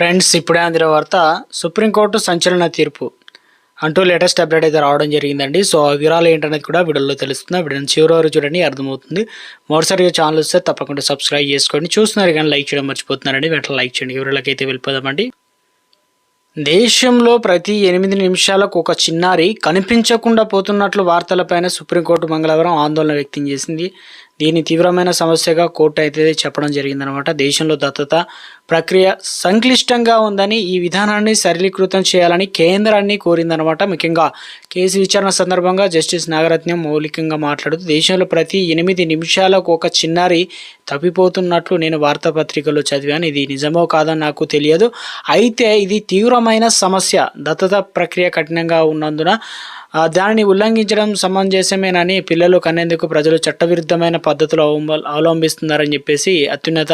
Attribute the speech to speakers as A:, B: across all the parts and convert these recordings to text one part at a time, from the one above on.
A: Friends ఇప్పుడే అందిన వార్త సుప్రీంకోర్టు సంచలన తీర్పు. అంటూ లేటెస్ట్ అప్డేట్ అయితే రావడం జరిగిందండి. సో ఆ వివరాలు ఏంటనేది కూడా వీడియోలో తెలుస్తుంది. ఆ వీడియోని చివరి వరకు చూడండి అర్థమవుతుంది. మరోసారిగా ఛానల్ వస్తే తప్పకుండా సబ్స్క్రైబ్ చేసుకోండి. చూస్తున్నారు కానీ లైక్ చేయడం మర్చిపోతున్నారండి. వెంటనే లైక్ చేయండి. వివరాలకైతే అయితే వెళ్ళిపోదామండి. దేశంలో ప్రతి ఎనిమిది నిమిషాలకు ఒక చిన్నారి కనిపించకుండా పోతున్నట్లు వార్తలపైన సుప్రీంకోర్టు మంగళవారం ఆందోళన వ్యక్తం చేసింది. దీని తీవ్రమైన సమస్యగా కోర్టు అయితే చెప్పడం జరిగిందనమాట దేశంలో దత్తత ప్రక్రియ సంక్లిష్టంగా ఉందని ఈ విధానాన్ని సరళీకృతం చేయాలని కేంద్రాన్ని కోరిందనమాట ముఖ్యంగా కేసు విచారణ సందర్భంగా జస్టిస్ నాగరత్నం మౌలికంగా మాట్లాడుతూ దేశంలో ప్రతి ఎనిమిది నిమిషాలకు ఒక చిన్నారి తప్పిపోతున్నట్లు నేను వార్తాపత్రికలో చదివాను. ఇది నిజమో కాదో నాకు తెలియదు. అయితే ఇది తీవ్రమైన సమస్య. దత్తత ప్రక్రియ కఠినంగా ఉన్నందున దానిని ఉల్లంఘించడం సమంజసమేనని పిల్లలు కనేందుకు ప్రజలు చట్టవిరుద్ధమైన పద్ధతులు అవలంబిస్తున్నారని చెప్పేసి అత్యున్నత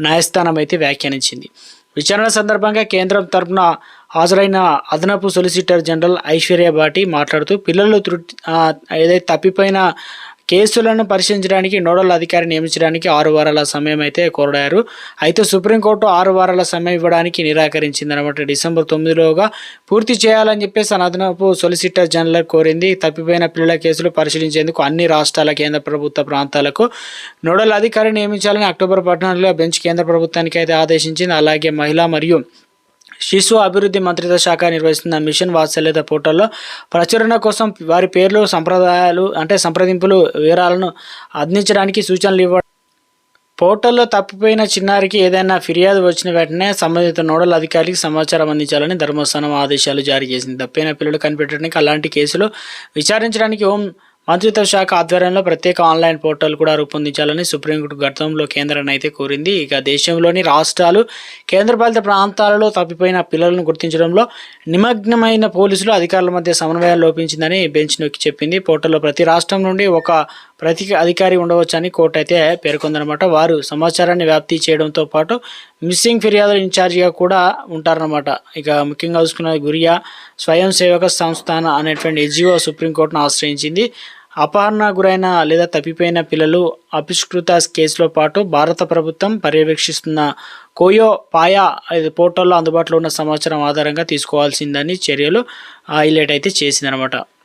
A: న్యాయస్థానం అయితే వ్యాఖ్యానించింది. విచారణ సందర్భంగా కేంద్రం తరపున హాజరైన అదనపు సొలిసిటర్ జనరల్ ఐశ్వర్య భాటి మాట్లాడుతూ పిల్లలు త్రుటి ఏదైతే తప్పిపోయిన కేసులను పరిశీలించడానికి నోడల్ అధికారి నియమించడానికి ఆరు వారాల సమయం అయితే కోరారు అయితే సుప్రీంకోర్టు ఆరు వారాల సమయం ఇవ్వడానికి నిరాకరించింది అనమాట డిసెంబర్ తొమ్మిదిలోగా పూర్తి చేయాలని చెప్పేసి అదనపు సొలిసిటర్ జనరల్ కోరింది. తప్పిపోయిన పిల్లల కేసులు పరిశీలించేందుకు అన్ని రాష్ట్రాల కేంద్ర ప్రభుత్వ ప్రాంతాలకు నోడల్ అధికారి నియమించాలని అక్టోబర్ పద్నాలుగులో బెంచ్ కేంద్ర ప్రభుత్వానికి అయితే ఆదేశించింది. అలాగే మహిళా మరియు శిశు అభివృద్ధి మంత్రిత్వ శాఖ నిర్వహిస్తున్న మిషన్ వాత్సల్యత పోర్టల్లో ప్రచురణ కోసం వారి పేర్లు సంప్రదాయాలు అంటే సంప్రదింపులు వివరాలను అందించడానికి సూచనలు ఇవ్వ పోర్టల్లో తప్పిపోయిన చిన్నారికి ఏదైనా ఫిర్యాదు వచ్చిన వెంటనే సంబంధిత నోడల్ అధికారికి సమాచారం అందించాలని ధర్మస్థానం ఆదేశాలు జారీ చేసింది. తప్పైన పిల్లలు కనిపెట్టడానికి అలాంటి కేసులు విచారించడానికి హోం మంత్రిత్వ శాఖ ఆధ్వర్యంలో ప్రత్యేక ఆన్లైన్ పోర్టల్ కూడా రూపొందించాలని సుప్రీంకోర్టు గతంలో కేంద్రాన్ని అయితే కోరింది. ఇక దేశంలోని రాష్ట్రాలు కేంద్రపాలిత ప్రాంతాలలో తప్పిపోయిన పిల్లలను గుర్తించడంలో నిమగ్నమైన పోలీసులు అధికారుల మధ్య సమన్వయం లోపించిందని బెంచ్ నొక్కి చెప్పింది. పోర్టల్లో ప్రతి రాష్ట్రం నుండి ఒక ప్రతి అధికారి ఉండవచ్చని కోర్టు అయితే పేర్కొందనమాట వారు సమాచారాన్ని వ్యాప్తి చేయడంతో పాటు మిస్సింగ్ ఫిర్యాదుల ఇన్ఛార్జిగా కూడా ఉంటారన్నమాట. ఇక ముఖ్యంగా చూసుకున్న గురియా స్వయం సేవక సంస్థాన అనేటువంటి ఎన్జిఓ సుప్రీంకోర్టును ఆశ్రయించింది. అపహరణ గురైన లేదా తప్పిపోయిన పిల్లలు అపిష్కృత కేసులో పాటు భారత ప్రభుత్వం పర్యవేక్షిస్తున్న కోయో పాయా ఇది పోర్టల్లో అందుబాటులో ఉన్న సమాచారం ఆధారంగా తీసుకోవాల్సిందని చర్యలు హైలైట్ అయితే చేసిందనమాట